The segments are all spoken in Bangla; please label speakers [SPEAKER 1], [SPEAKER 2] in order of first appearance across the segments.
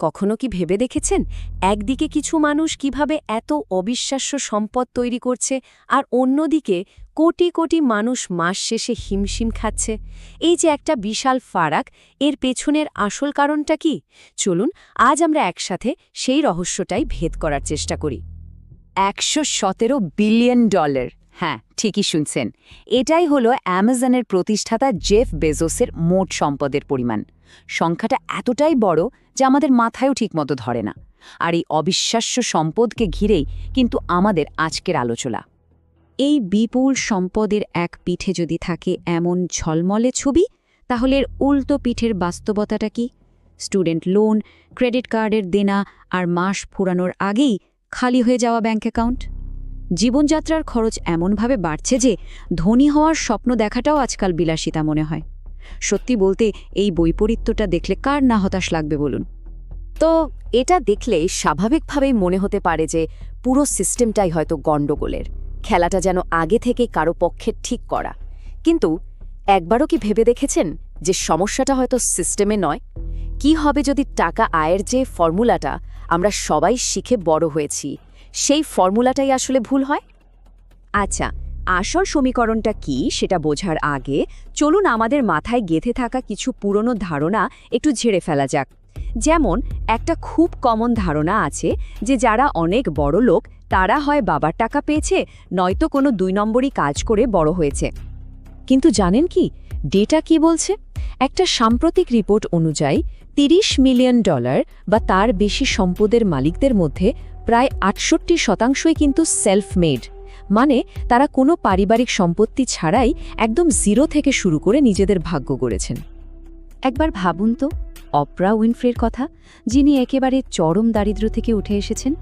[SPEAKER 1] কখনো কি ভেবে দেখেছেন? একদিকে কিছু মানুষ কীভাবে এত অবিশ্বাস্য সম্পদ তৈরি করছে আর অন্যদিকে কোটি কোটি মানুষ মাস শেষে হিমশিম খাচ্ছে। এই যে একটা বিশাল ফারাক, এর পেছনের আসল কারণটা কি? চলুন, আজ আমরা একসাথে সেই রহস্যটাই ভেদ করার চেষ্টা করি। একশো সতেরো বিলিয়ন ডলার হ্যাঁ। ঠিকই শুনছেন। এটাই হলো অ্যামাজনের প্রতিষ্ঠাতা জেফ বেজোসের মোট সম্পদের পরিমাণ। সংখ্যাটা এতটাই বড় যে আমাদের মাথায়ও ঠিকমতো ধরে না। আর এই অবিশ্বাস্য সম্পদকে ঘিরেই কিন্তু আমাদের আজকের আলোচনা। এই বিপুল সম্পদের এক পিঠে যদি থাকে এমন ঝলমলে ছবি, তাহলে উল্টো পিঠের বাস্তবতাটা কি? স্টুডেন্ট লোন, ক্রেডিট কার্ডের দেনা আর মাস ফুরানোর আগেই খালি হয়ে যাওয়া ব্যাঙ্ক অ্যাকাউন্ট? জীবনযাত্রার খরচ এমনভাবে বাড়ছে যে ধনী হওয়ার স্বপ্ন দেখাটাও আজকাল বিলাসিতা মনে হয়। সত্যি বলতে এই বৈপরীত্যটা দেখলে কার না হতাশ লাগবে বলুন? তো এটা দেখলে স্বাভাবিকভাবেই মনে হতে পারে যে পুরো সিস্টেমটাই হয়তো গণ্ডগোলের, খেলাটা যেন আগে থেকে কারও পক্ষে ঠিক করা। কিন্তু একবারও কি ভেবে দেখেছেন যে সমস্যাটা হয়তো সিস্টেমে নয়? কি হবে যদি টাকা আয়ের যে ফর্মুলাটা আমরা সবাই শিখে বড় হয়েছি সেই ফর্মুলাটাই আসলে ভুল হয়? আচ্ছা আসল সমীকরণটা কি সেটা বোঝার আগে চলুন আমাদের মাথায় গেঁথে থাকা কিছু পুরনো ধারণা একটু ঝেড়ে ফেলা যাক। যেমন, একটা খুব কমন ধারণা আছে যে যারা অনেক বড় লোক, তারা হয় বাবার টাকা পেয়েছে, নয়তো কোনো দুই নম্বরই কাজ করে বড় হয়েছে। কিন্তু জানেন কি? ডেটা কি বলছে? একটা সাম্প্রতিক রিপোর্ট অনুযায়ী ৩০ মিলিয়ন ডলার বা তার বেশি সম্পদের মালিকদের মধ্যে প্রায় আটষট্টি শতাংশই কিন্তু সেলফ মেড মানে তারা কোনো পারিবারিক সম্পত্তি ছাড়াই একদম জিরো থেকে শুরু করে নিজেদের ভাগ্য গড়েছেন। একবার ভাবুন তো অপরা উইনফ্রের কথা, যিনি একেবারে চরম দারিদ্র্য থেকে উঠে এসেছেন,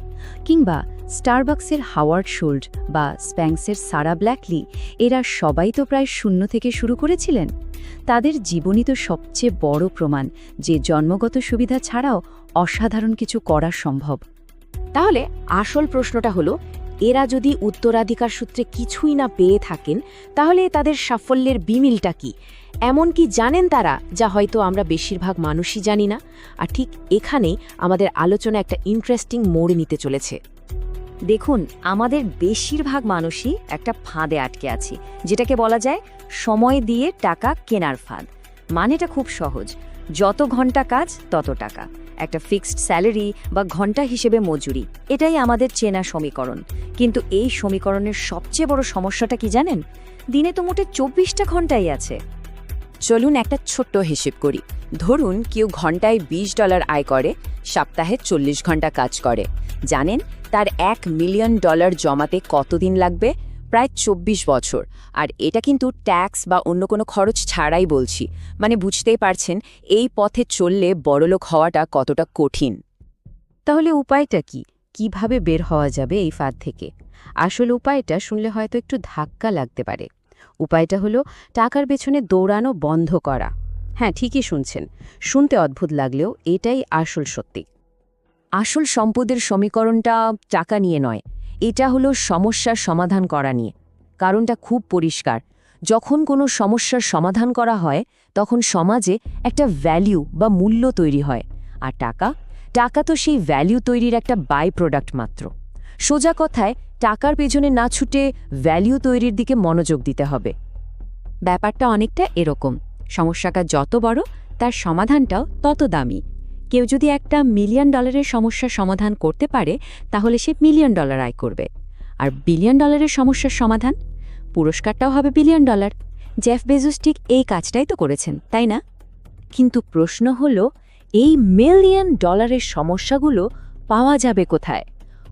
[SPEAKER 1] কিংবা স্টারবাক্সের হাওয়ার্ড শোল্ড বা স্প্যাংসের সারা ব্ল্যাকলি এরা সবাই তো প্রায় শূন্য থেকে শুরু করেছিলেন। তাদের জীবনই তো সবচেয়ে বড় প্রমাণ যে জন্মগত সুবিধা ছাড়াও অসাধারণ কিছু করা সম্ভব। তাহলে আসল প্রশ্নটা হলো, এরা যদি উত্তরাধিকার সূত্রে কিছুই না পেয়ে থাকেন, তাহলে তাদের সাফল্যের বিমিলটা কি? এমন কি জানেন তারা, যা হয়তো আমরা বেশিরভাগ মানুষই জানি না? আর ঠিক এখানেই আমাদের আলোচনা একটা ইন্টারেস্টিং মোড় নিতে চলেছে। দেখুন, আমাদের বেশিরভাগ মানুষই একটা ফাঁদে আটকে আছি, যেটাকে বলা যায় সময় দিয়ে টাকা কেনার ফাঁদ। মানেটা খুব সহজ। যত ঘণ্টা কাজ, তত টাকা। একটা ফিক্সড স্যালারি বা ঘণ্টা হিসেবে মজুরি, এটাই আমাদের চেনা সমীকরণ। কিন্তু এই সমীকরণের সবচেয়ে বড় সমস্যাটা কি জানেন? দিনে তো মোটে চব্বিশটা ঘন্টাই আছে। চলুন একটা ছোট্ট হিসেব করি। ধরুন কেউ ঘন্টায় ২০ ডলার আয় করে, সপ্তাহে চল্লিশ ঘণ্টা কাজ করে। জানেন তার এক মিলিয়ন ডলার জমাতে কতদিন লাগবে? প্রায় ২৪ বছর। আর এটা কিন্তু ট্যাক্স বা অন্য কোনো খরচ ছাড়াই বলছি। মানে বুঝতেই পারছেন, এই পথে চললে বড়লোক হওয়াটা কতটা কঠিন। তাহলে উপায়টা কি? কীভাবে বের হওয়া যাবে এই ফাঁদ থেকে? আসল উপায়টা শুনলে হয়তো একটু ধাক্কা লাগতে পারে। উপায়টা হলো টাকার পেছনে দৌড়ানো বন্ধ করা। হ্যাঁ ঠিকই শুনছেন। শুনতে অদ্ভুত লাগলেও এটাই আসল সত্যি। আসল সম্পদের সমীকরণটা টাকা নিয়ে নয় এটা হলো সমস্যার সমাধান করা নিয়ে। কারণটা খুব পরিষ্কার। যখন কোনো সমস্যার সমাধান করা হয়, তখন সমাজে একটা ভ্যালিউ বা মূল্য তৈরি হয়। আর টাকা? টাকা তো সেই ভ্যালিউ তৈরির একটা বাই প্রোডাক্ট মাত্র। সোজা কথায়, টাকার পেছনে না ছুটে ভ্যালিউ তৈরির দিকে মনোযোগ দিতে হবে। ব্যাপারটা অনেকটা এরকম। সমস্যাটা যত বড়, তার সমাধানটাও তত দামি। কেউ যদি একটা মিলিয়ন ডলারের সমস্যার সমাধান করতে পারে, তাহলে সে মিলিয়ন ডলার আয় করবে। আর বিলিয়ন ডলারের সমস্যার সমাধান? পুরস্কারটাও হবে বিলিয়ন ডলার জেফ বেজোস ঠিক এই কাজটাই তো করেছেন, তাই না? কিন্তু প্রশ্ন হল, এই মিলিয়ন ডলারের সমস্যাগুলো পাওয়া যাবে কোথায়?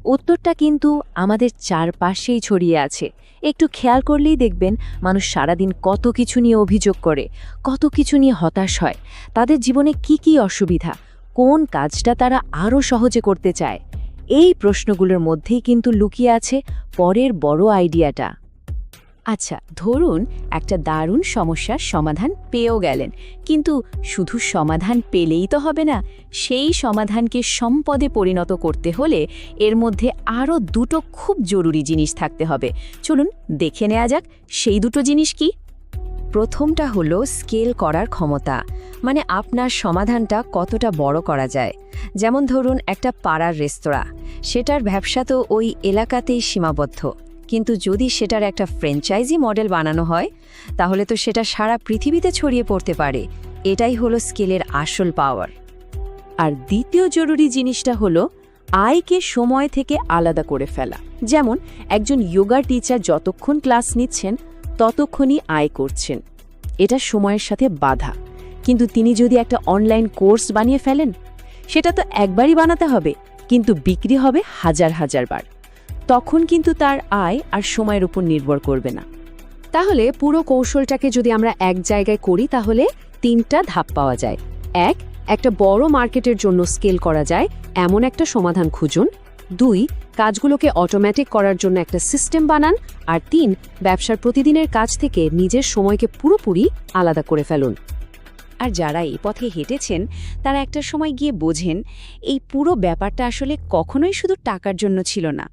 [SPEAKER 1] উত্তরটা কিন্তু আমাদের চারপাশেই ছড়িয়ে আছে। একটু খেয়াল করলেই দেখবেন, মানুষ সারাদিন কত কিছু নিয়ে অভিযোগ করে, কত কিছু নিয়ে হতাশ হয়। তাদের জীবনে কি কি অসুবিধা? কোন কাজটা তারা আরও সহজে করতে চায়? এই প্রশ্নগুলোর মধ্যেই কিন্তু লুকিয়ে আছে পরের বড় আইডিয়াটা। আচ্ছা ধরুন একটা দারুণ সমস্যার সমাধান পেয়েও গেলেন, কিন্তু শুধু সমাধান পেলেই তো হবে না, সেই সমাধানকে সম্পদে পরিণত করতে হলে এর মধ্যে আরও দুটো খুব জরুরি জিনিস থাকতে হবে। চলুন দেখে নেওয়া যাক, সেই দুটো জিনিস কি? প্রথমটা হলো স্কেল করার ক্ষমতা মানে আপনার সমাধানটা কতটা বড় করা যায়। যেমন ধরুন, একটা পাড়ার রেস্তোরাঁ, সেটার ব্যবসা তো ওই এলাকাতেই সীমাবদ্ধ। কিন্তু যদি সেটার একটা ফ্র্যাঞ্চাইজি মডেল বানানো হয়, তাহলে তো সেটা সারা পৃথিবীতে ছড়িয়ে পড়তে পারে। এটাই হলো স্কেলের আসল পাওয়ার।
[SPEAKER 2] আর দ্বিতীয় জরুরি জিনিসটা হলো, আয়কে সময় থেকে আলাদা করে ফেলা। যেমন, একজন যোগার টিচার যতক্ষণ ক্লাস নিচ্ছেন ততক্ষণই আয় করছেন। এটা সময়ের সাথে বাধা। কিন্তু তিনি যদি একটা অনলাইন কোর্স বানিয়ে ফেলেন, সেটা তো একবারই বানাতে হবে, কিন্তু বিক্রি হবে হাজার হাজার বার। তখন কিন্তু তার আয় আর সময়ের উপর নির্ভর করবে না।
[SPEAKER 1] তাহলে পুরো কৌশলটাকে যদি আমরা এক জায়গায় করি, তাহলে তিনটা ধাপ পাওয়া যায়। এক, একটা বড় মার্কেটের জন্য স্কেল করা যায়, এমন একটা সমাধান খুঁজুন। দুই কাজগুলোকে অটোমেটিক করার জন্য একটা সিস্টেম বানান আর তিন, ব্যবসার প্রতিদিনের কাজ থেকে নিজের সময়কে পুরোপুরি আলাদা করে ফেলুন।
[SPEAKER 2] আর যারা এই পথে হেঁটেছেন, তারা একটা সময় গিয়ে বোঝেন, এই পুরো ব্যাপারটা আসলে কখনোই শুধু টাকার জন্য ছিল না।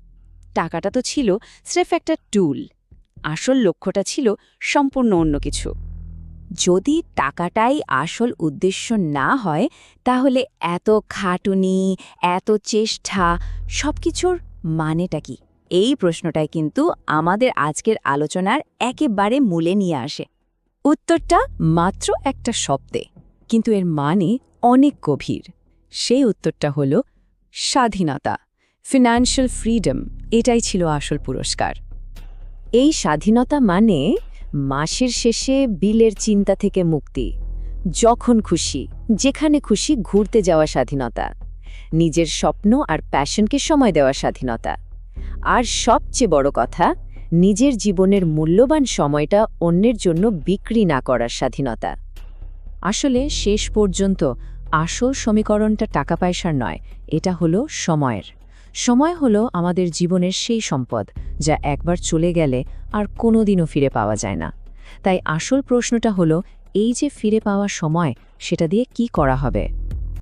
[SPEAKER 2] টাকাটা তো ছিল স্রেফ একটা টুল আসল লক্ষ্যটা ছিল সম্পূর্ণ অন্য কিছু।
[SPEAKER 1] যদি টাকাটাই আসল উদ্দেশ্য না হয়, তাহলে এত খাটুনি, এত চেষ্টা, সবকিছুর মানেটা কি? এই প্রশ্নটাই কিন্তু আমাদের আজকের আলোচনার একেবারে মূলে নিয়ে আসে। উত্তরটা মাত্র একটা শব্দে, কিন্তু এর মানে অনেক গভীর। সেই উত্তরটা হল, স্বাধীনতা ফিনান্সিয়াল ফ্রিডম এটাই ছিল আসল পুরস্কার। এই স্বাধীনতা মানে মাসের শেষে বিলের চিন্তা থেকে মুক্তি, যখন খুশি, যেখানে খুশি ঘুরতে যাওয়া স্বাধীনতা। নিজের স্বপ্ন আর প্যাশনকে সময় দেওয়া স্বাধীনতা। আর সবচেয়ে বড় কথা, নিজের জীবনের মূল্যবান সময়টা অন্যের জন্য বিক্রি না করার স্বাধীনতা। আসলে শেষ পর্যন্ত আসল সমীকরণটা টাকা পয়সার নয়, এটা হলো সময়ের। সময় হলো আমাদের জীবনের সেই সম্পদ, যা একবার চলে গেলে আর কোনোদিনও ফিরে পাওয়া যায় না। তাই আসল প্রশ্নটা হলো, এই যে ফিরে পাওয়া সময়, সেটা দিয়ে কি করা হবে?